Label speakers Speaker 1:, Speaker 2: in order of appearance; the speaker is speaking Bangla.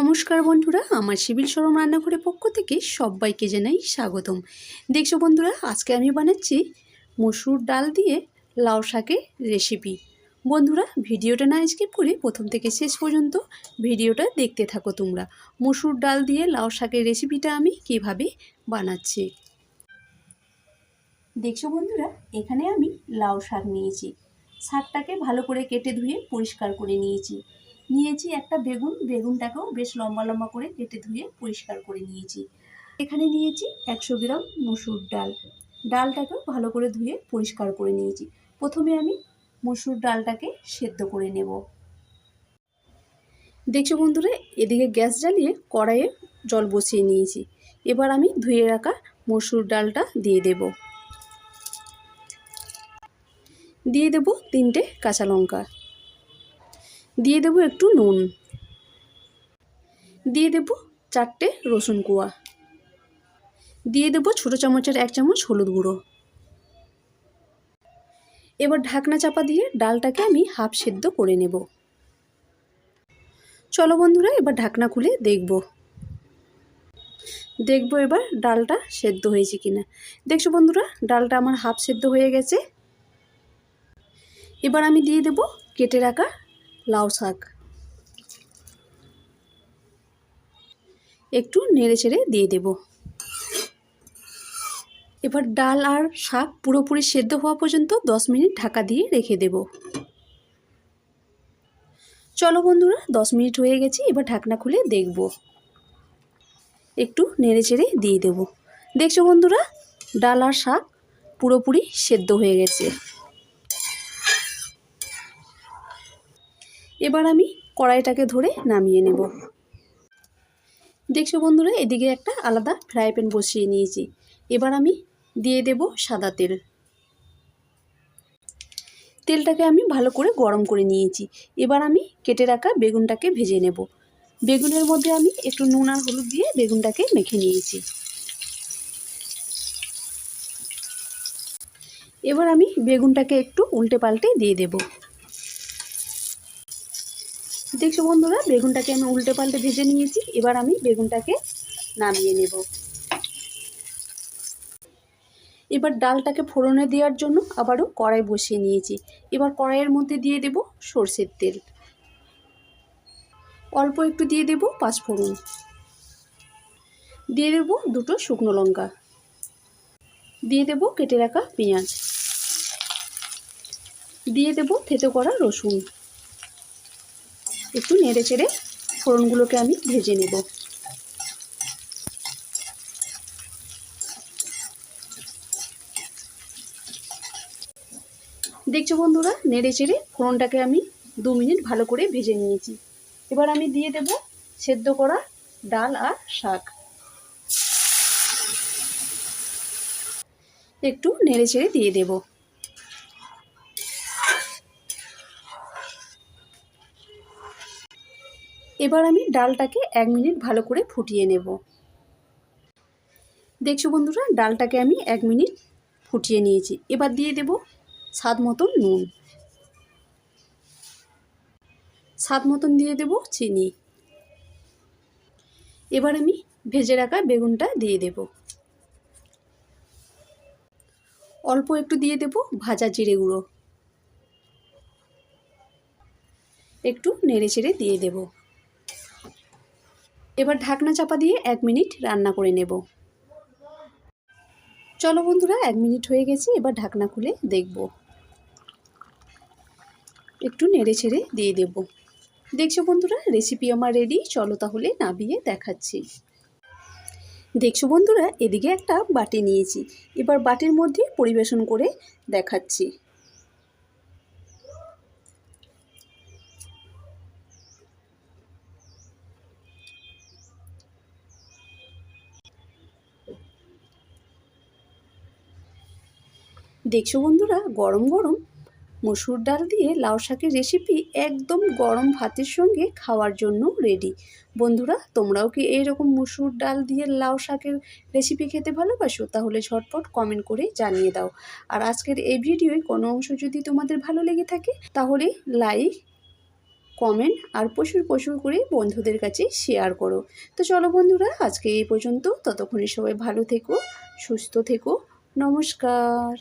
Speaker 1: নমস্কার বন্ধুরা, আমার সিভিল সরম রান্নাঘরের পক্ষ থেকে সবাইকে জানাই স্বাগতম। দেখছ বন্ধুরা, আজকে আমি বানাচ্ছি মসুর ডাল দিয়ে লাউ শাকের রেসিপি বন্ধুরা, ভিডিওটা না স্কিপ করে প্রথম থেকে শেষ পর্যন্ত ভিডিওটা দেখতে থাকো তোমরা। মসুর ডাল দিয়ে লাউ শাকের রেসিপিটা আমি কীভাবে বানাচ্ছি? দেখছ বন্ধুরা, এখানে আমি লাউ শাক নিয়েছি। শাকটাকে ভালো করে কেটে ধুয়ে পরিষ্কার করে নিয়েছি। নিয়েছি একটা বেগুন। বেগুনটাকেও বেশ লম্বা লম্বা করে কেটে ধুয়ে পরিষ্কার করে নিয়েছি। এখানে নিয়েছি একশো গ্রাম মসুর ডাল। ডালটাকেও ভালো করে ধুয়ে পরিষ্কার করে নিয়েছি। প্রথমে আমি মসুর ডালটাকে সেদ্ধ করে নেব। দেখছ বন্ধুরা, এদিকে গ্যাস জ্বালিয়ে কড়াইয়ে জল বসিয়ে নিয়েছি। এবার আমি ধুয়ে রাখা মসুর ডালটা দিয়ে দেব। দিয়ে দেব তিনটে কাঁচা লঙ্কা। দিয়ে দেবো একটু নুন। দিয়ে দেব চারটে রসুন কুয়া। দিয়ে দেবো ছোটো চামচের এক চামচ হলুদ গুঁড়ো। এবার ঢাকনা চাপা দিয়ে ডালটাকে আমি হাফ সেদ্ধ করে নেব। চলো বন্ধুরা, এবার ঢাকনা খুলে দেখব। দেখব এবার ডালটা সেদ্ধ হয়েছে কিনা। দেখছ বন্ধুরা, ডালটা আমার হাফ সেদ্ধ হয়ে গেছে। এবার আমি দিয়ে দেব কেটে রাখা লাউ শাক। একটু নেড়ে ছেড়ে দিয়ে দেব। এবার ডাল আর শাক পুরোপুরি সেদ্ধ হওয়া পর্যন্ত দশ মিনিট ঢাকা দিয়ে রেখে দেব। চলো বন্ধুরা, দশ মিনিট হয়ে গেছে, এবার ঢাকনা খুলে দেখব। একটু নেড়ে চেড়ে দিয়ে দেব। দেখছ বন্ধুরা, ডাল আর শাক পুরোপুরি সেদ্ধ হয়ে গেছে। এবার আমি কড়াইটাকে ধরে নামিয়ে নেব। দেখছ বন্ধুরা, এদিকে একটা আলাদা ফ্রাই প্যান বসিয়ে নিয়েছি। এবার আমি দিয়ে দেব সাদা তেল। তেলটাকে আমি ভালো করে গরম করে নিয়েছি। এবার আমি কেটে রাখা বেগুনটাকে ভেজে নেব। বেগুনের মধ্যে আমি একটু নুন আর হলুদ দিয়ে বেগুনটাকে মেখে নিয়েছি। এবার আমি বেগুনটাকে একটু উল্টে পাল্টে দিয়ে দেবো। দেখছ বন্ধুরা, বেগুনটাকে আমি উল্টে পাল্টে ভেজে নিয়েছি, এবার আমি বেগুনটাকে নামিয়ে নেব। এবার ডালটাকে ফোড়নে দেওয়ার জন্য আবারও কড়াই বসিয়ে নিয়েছি। এবার কড়াইয়ের মধ্যে দিয়ে দেব সর্ষের তেল। অল্প একটু দিয়ে দেব পাঁচফোড়ন দিয়ে দেব দুটো শুকনো লঙ্কা। দিয়ে দেব কেটে রাখা পেঁয়াজ। দিয়ে দেব থেতো করা রসুন। একটু নেড়ে চেড়ে ফোড়নগুলোকে আমি ভেজে নেব। দেখছ বন্ধুরা, নেড়ে চেড়ে ফোড়নটাকে আমি দু মিনিট ভালো করে ভেজে নিয়েছি। এবার আমি দিয়ে দেব সেদ্ধ করা ডাল আর শাক। একটু নেড়ে চেড়ে দিয়ে দেবো। এবার আমি ডালটাকে এক মিনিট ভালো করে ফুটিয়ে নেব। দেখছ বন্ধুরা, ডালটাকে আমি এক মিনিট ফুটিয়ে নিয়েছি। এবার দিয়ে দেব স্বাদ মতন নুন। স্বাদ মতন দিয়ে দেব চিনি। এবার আমি ভেজে রাখা বেগুনটা দিয়ে দেব। অল্প একটু দিয়ে দেব ভাজা জিরে গুঁড়ো। একটু নেড়ে চেড়ে দিয়ে দেবো। এবার ঢাকনা চাপা দিয়ে এক মিনিট রান্না করে নেব। চলো বন্ধুরা, এক মিনিট হয়ে গেছে, এবার ঢাকনা খুলে দেখব। একটু নেড়ে ছেড়ে দিয়ে দেব। দেখছ বন্ধুরা রেসিপি আমার রেডি চলো তাহলে নাবিয়ে দেখাচ্ছি। দেখছ বন্ধুরা, এদিকে একটা বাটি নিয়েছি, এবার বাটির মধ্যে পরিবেশন করে দেখাচ্ছি। দেখছ বন্ধুরা? গরম গরম মসুর ডাল দিয়ে লাউ শাকের রেসিপি একদম গরম ভাতের সঙ্গে খাওয়ার জন্য রেডি বন্ধুরা, তোমরাও কি এইরকম মসুর ডাল দিয়ে লাউ শাকের রেসিপি খেতে ভালোবাসো? তাহলে ঝটপট কমেন্ট করে জানিয়ে দাও। আর আজকের এই ভিডিওয় কোনো অংশ যদি তোমাদের ভালো লেগে থাকে, তাহলে লাইক কমেন্ট আর প্রচুর প্রচুর করে বন্ধুদের কাছে শেয়ার করো। তো চলো বন্ধুরা, আজকে এই পর্যন্ত। ততক্ষণে সবাই ভালো থেকো, সুস্থ থেকো। নমস্কার।